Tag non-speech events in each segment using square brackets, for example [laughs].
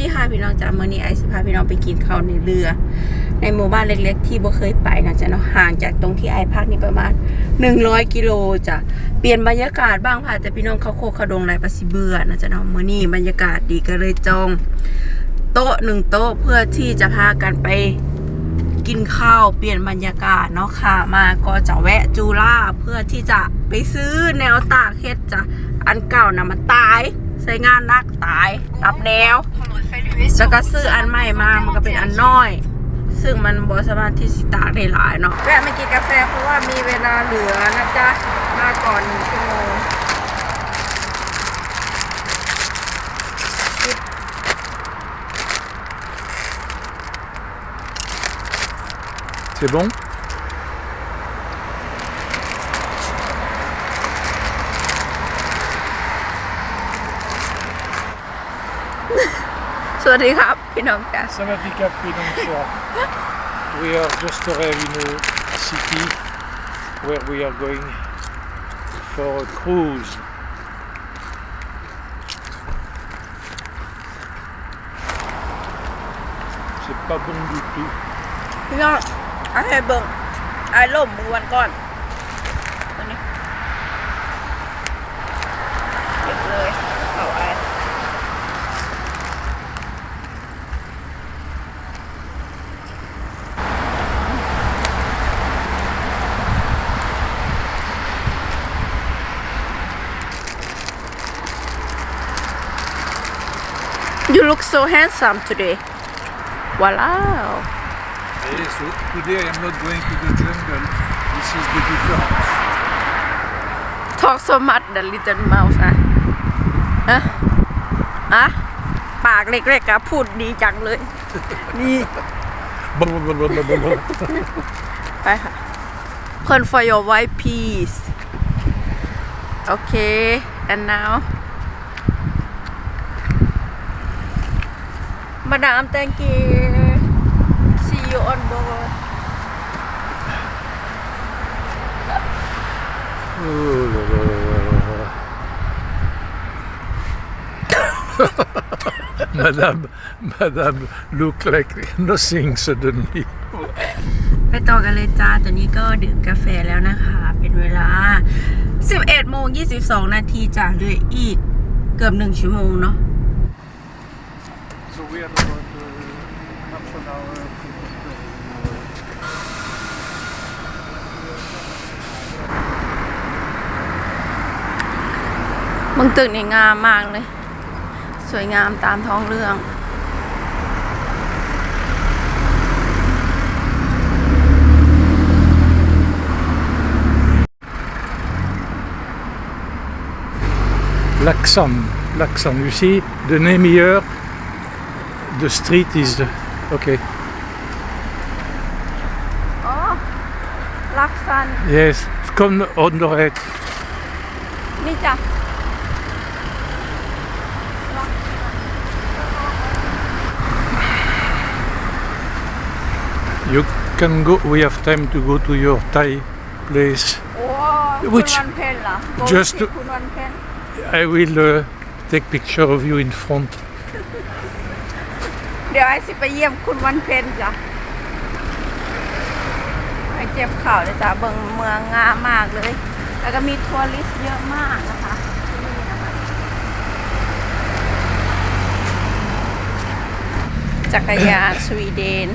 ดีค่ะพี่น้องจ้าเมื่อนี้ไอซ์สิพาพี่น้องไปกินข้าวในเรือ ในหมู่บ้านเล็ก ๆ ที่บ่เคยไปนะจ๊ะเนาะห่างจากตรงที่ไอพักนี่ประมาณ 100 กิโลจ้ะเปลี่ยนบรรยากาศบ้างค่ะแต่พี่น้องเขาโคกขาดงไรประสิเบื่อนะจ๊ะเนาะเมื่อนี้บรรยากาศดีก็เลยจองโต๊ะหนึ่งโต๊ะเพื่อที่จะพากันไปกินข้าวเปลี่ยนบรรยากาศเนาะค่ะ มาก็จะแวะจูล่าเพื่อที่จะไปซื้อแนวตากเฮ็ดจ้ะอันเก่านะมันตาย ใช้งานนักตายรับแนวแล้วก็ซื้ออันใหม่มามันก็เป็นอันน้อย ซึ่งมันบสามารถที่สิตากได้หลายเนาะแวะมากินกาแฟเพราะว่ามีเวลาเหลือนะจ๊ะมาก่อนหนึ่งชั่วโมง C'est bon วัสดีครับ พี่น้องจ้ะ Samadika Peninsula. We are just arrived in a city where we are going for a cruise. C'est pas bon du tout. พี่น้องเอาให้เบิ่งไอ้ล่มมือวันก่อน look so handsome today. Wow. Hey, so today I am not going to the jungle. This is the difference. Talk so much the little mouse นะฮะอะปากเล็กๆอะพูดดีจังเลยนี่ไปค่ะเพิ่น for your white peas โอเค and now Madam thank you see you on board Oh là là là là là. Madame, Madame look like nothing suddenly. ไปต่อกันเลยจ้า ตอนนี้ก็ดื่มกาแฟแล้วนะคะ เป็นเวลา 11โมง22 นาทีจ้ะเหลืออีกเกือบหนึ่งชั่วโมงเนาะ มึงตึกนี่งามมากเลย สวยงามตามท้องเรื่อง L'accent, l'accent. You see, the name here, the street is the, okay. อ๋อลักซัน Yes, come on the right. นี่จ้ะ You can go. We have time to go to your Thai place. โอ้ Which- คุณวันเพ็ญเหรอ Just โกคุณวันเพ็ญ I will uh, take picture of you in front. เดี๋ยวไอ้สิไปเยี่ยมคุณวันเพ็ญจ้ะไปเจ็บเข่าเลยจ้ะเบิ่งเมืองงามมากเลย แล้วก็มีทัวริสต์เยอะมากนะคะที่นี่นะคะจักรยานสวีเดน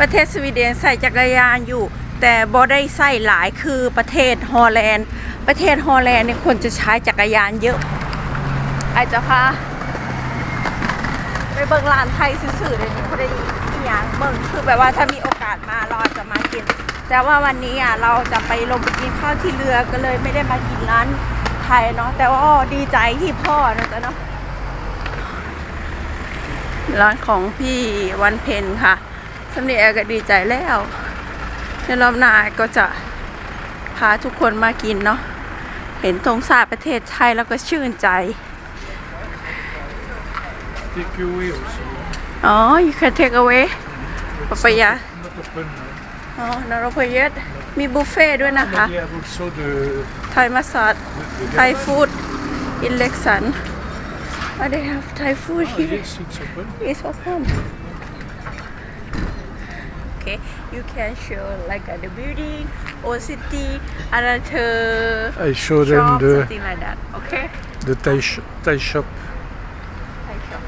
ประเทศสวีเดนใส่จักรยานอยู่ แต่บ่ได้ใส่หลายคือประเทศฮอลแลนด์ ประเทศฮอลแลนด์เนี่ยคนจะใช้จักรยานเยอะไอจะพาไปเบิ่งร้านไทยซื่อๆเลยนี่เขาได้อีหยังเบิ่งคือแบบว่าถ้ามีโอกาสมาเราอาจจะมากิน แต่ว่าวันนี้อะเราจะไปลงไปกินข้าวที่เรือก็เลยไม่ได้มากินร้านไทยเนาะแต่ว่าอ้อดีใจที่พ่อนะจ๊ะเนาะร้านของพี่วันเพ็ญค่ะ สำเนียงก็ดีใจแล้วในรอบหน้าก็จะพาทุกคนมากินเนาะเห็นธงชาติประเทศไทยแล้วก็ชื่นใจ Take away also. อ๋อ you can take away ปะปายา Not open. now. อ๋อนรพเยศมีบุฟเฟ่ด้วยนะคะ But they have also the, ไทยมาสาด the, the ไทยฟู้ดอินเล็กสัน Oh, they have Thai food Oh, here. yes, it's open. It's open. Okay, you can show like uh, the building or city, another I show them shop, the, something like that. Okay. the Thai, sh- Thai shop. Thai shop.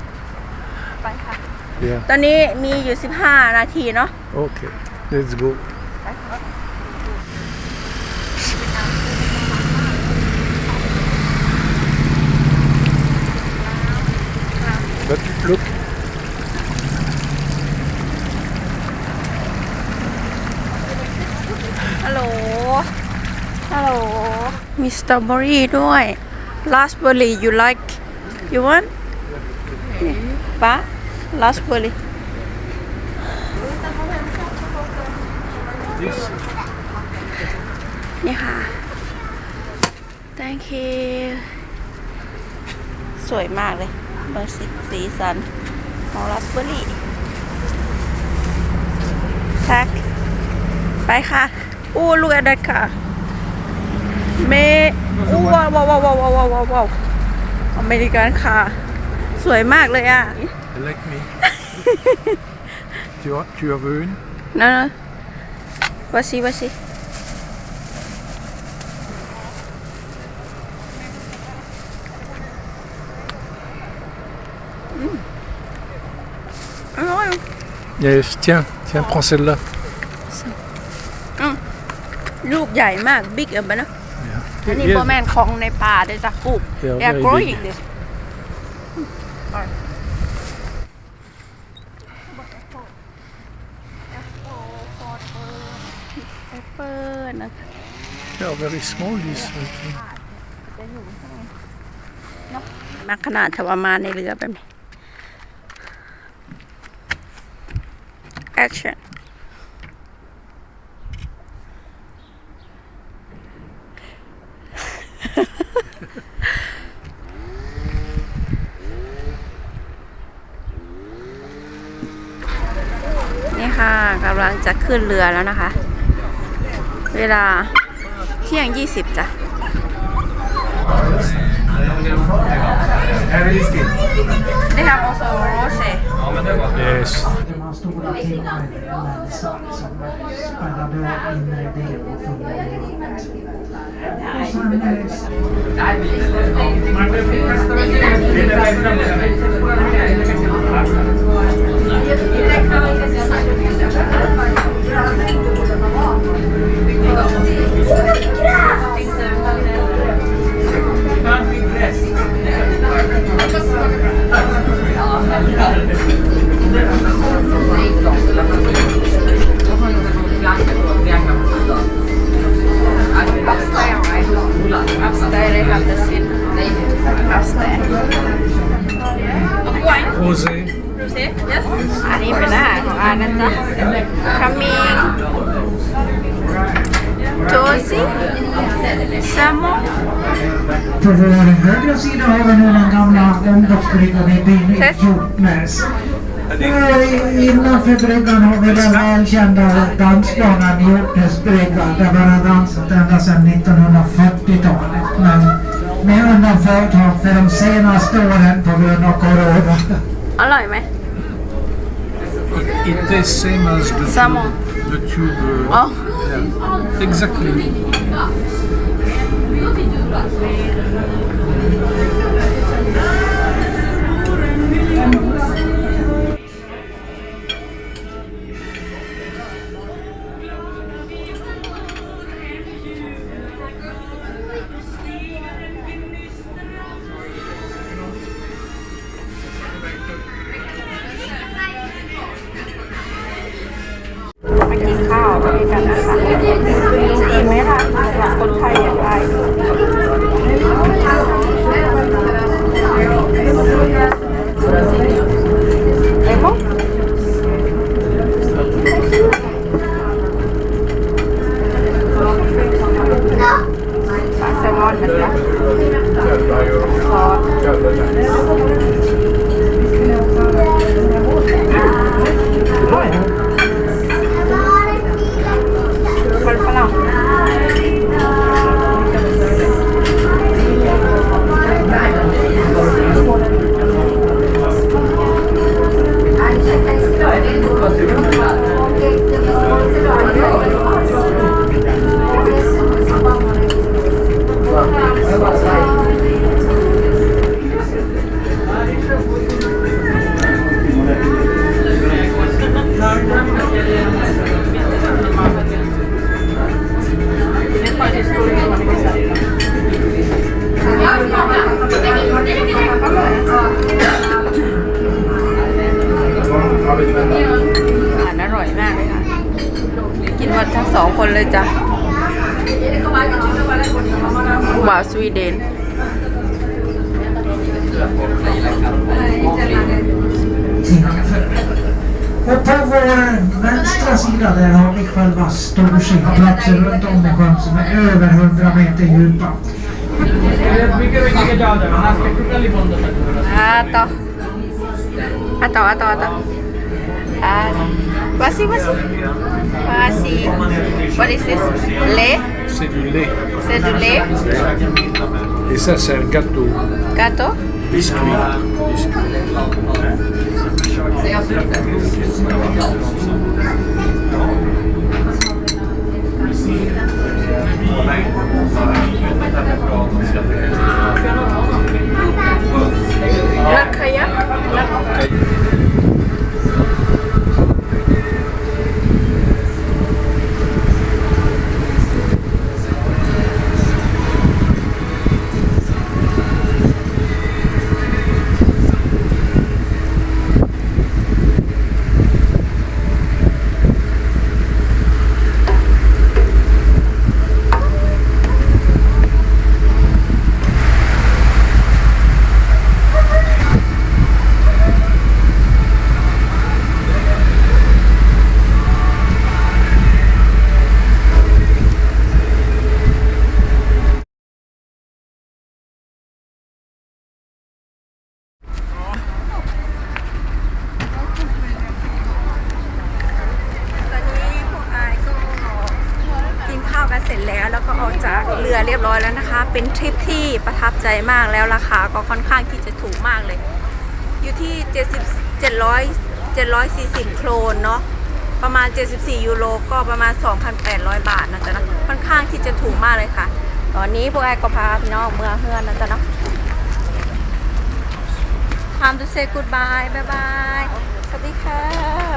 [laughs] ไปค่ะ Yeah. ตอนนี้มีอยู่ 15 นาทีเนาะ Okay. Let's go. ไปค่ะ But look, มีสตรอเบอรี่ด้วย raspberry you like you want ปะ raspberry this นี่ค่ะ thank you สวยมากเลยเบอร์สีสีสันของราสเบอร์รี่แท็กไปค่ะ อู้ลูกอันนั้นค่ะ เมอู้ว้าวว้าวว้าวว้าวว้าวว้าวว้าวอเมริกันค่ะ สวยมากเลยอะ like me. tu, as, tu en veux une นั่นว่าสิว่าสิอืมอร่อย Yes, tiens, tiens, prends celle-là. ลูกใหญ่มาก บิ๊กเอ็มไปนะ Yeah. อันนี้ Yes, โบแมนของในป่าเลยจ้ะปลูก they are they are very growing big. this แอปเปิลนะคะ They are very small, these. I think. มาขนาดทวามาในเรือแบบนี้ action นี่ค่ะกำลังจะขึ้นเรือแล้วนะคะ เวลาเที่ยง20จ้ะ They have also rose. Yes. De har stora timmar men som, som spännande inre del och fullgång. 그래서 framåt. På vår högra sida har vi nu den gamla omloppsbryggan i byn Hjortnäs. Innanför bryggan har vi den välkända dansplanen Hjortnäs brygga där man har dansat ända sedan 1940-talet. Men med undantag för de senaste åren på grund av corona. Alla är med. It tastes same as the tube. Uh, oh. Yeah. Exactly. Oh, Sweden. Och på vår vänstra sida där har vi själva storsittplatser runt om i sjön som är över 100 meter djupa. Ato. Ato, ato, ato. Ato. Wasi. What is this? Le? C'est du lait. C'est du lait? Et ça, c'est un gâteau. Gato? Biscuit. Nakaya? ต ร้อยแล้วนะคะ เป็นทริปที่ประทับใจมากแล้วราคาก็ค่อนข้างที่จะถูกมากเลย อยู่ที่ 70 700 740 โครนเนาะประมาณ 74 ยูโรก็ประมาณ 2,800 บาทนะจ๊ะนะค่อนข้างที่จะถูกมากเลยค่ะ ตอนนี้พวกไอ้ก็พาพี่น้องเมืองเฮือนนะจ๊ะนาะ Time to say goodbye บายบายสวัสดีค่ะ